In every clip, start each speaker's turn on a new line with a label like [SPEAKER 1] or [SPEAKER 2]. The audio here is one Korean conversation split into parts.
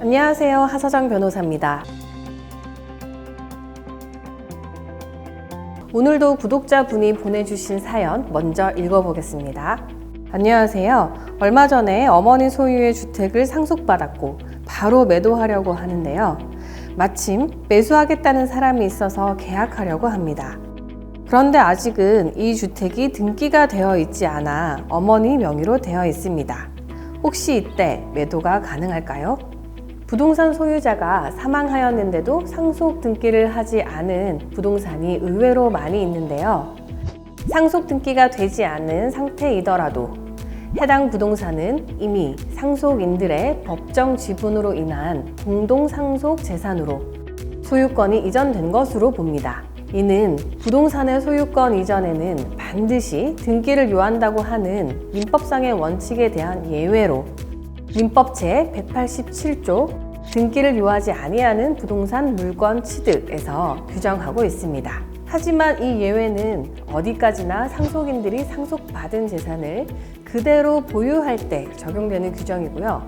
[SPEAKER 1] 안녕하세요. 하서정 변호사입니다. 오늘도 구독자분이 보내주신 사연 먼저 읽어보겠습니다. 안녕하세요. 얼마 전에 어머니 소유의 주택을 상속받았고 바로 매도하려고 하는데요. 마침 매수하겠다는 사람이 있어서 계약하려고 합니다. 그런데 아직은 이 주택이 등기가 되어 있지 않아 어머니 명의로 되어 있습니다. 혹시 이때 매도가 가능할까요? 부동산 소유자가 사망하였는데도 상속 등기를 하지 않은 부동산이 의외로 많이 있는데요. 상속 등기가 되지 않은 상태이더라도 해당 부동산은 이미 상속인들의 법정 지분으로 인한 공동 상속 재산으로 소유권이 이전된 것으로 봅니다. 이는 부동산의 소유권 이전에는 반드시 등기를 요한다고 하는 민법상의 원칙에 대한 예외로 민법 제 187조 등기를 요하지 아니하는 부동산 물건 취득에서 규정하고 있습니다. 하지만 이 예외는 어디까지나 상속인들이 상속받은 재산을 그대로 보유할 때 적용되는 규정이고요.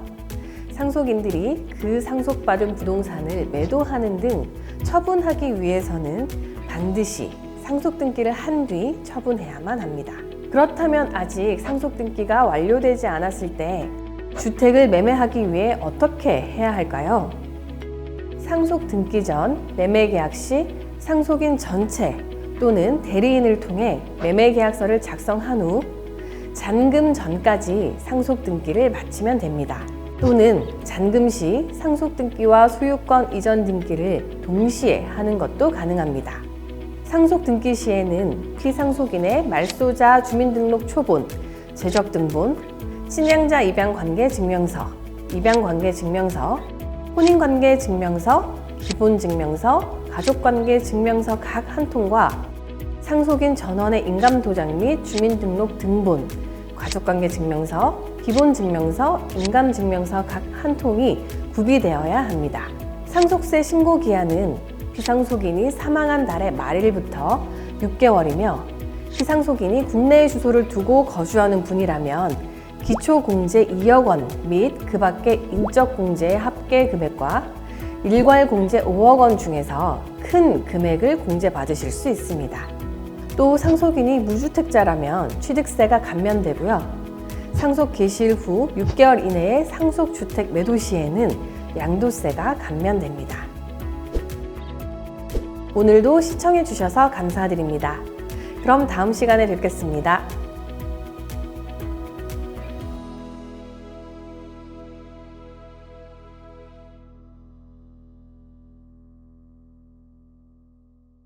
[SPEAKER 1] 상속인들이 그 상속받은 부동산을 매도하는 등 처분하기 위해서는 반드시 상속 등기를 한 뒤 처분해야만 합니다. 그렇다면 아직 상속 등기가 완료되지 않았을 때 주택을 매매하기 위해 어떻게 해야 할까요? 상속 등기 전 매매 계약 시 상속인 전체 또는 대리인을 통해 매매 계약서를 작성한 후 잔금 전까지 상속 등기를 마치면 됩니다. 또는 잔금 시 상속 등기와 소유권 이전 등기를 동시에 하는 것도 가능합니다. 상속 등기 시에는 피상속인의 말소자 주민등록 초본, 재적 등본, 친양자 입양관계 증명서, 입양관계 증명서, 혼인관계 증명서, 기본증명서, 가족관계 증명서 각 한 통과 상속인 전원의 인감도장 및 주민등록 등본, 가족관계 증명서, 기본증명서, 인감증명서 각 한 통이 구비되어야 합니다. 상속세 신고 기한은 피상속인이 사망한 달의 말일부터 6개월이며 피상속인이 국내에 주소를 두고 거주하는 분이라면 기초공제 2억 원 및 그 밖의 인적공제의 합계 금액과 일괄공제 5억 원 중에서 큰 금액을 공제받으실 수 있습니다. 또 상속인이 무주택자라면 취득세가 감면되고요. 상속 개시일 후 6개월 이내에 상속주택 매도 시에는 양도세가 감면됩니다. 오늘도 시청해 주셔서 감사드립니다. 그럼 다음 시간에 뵙겠습니다.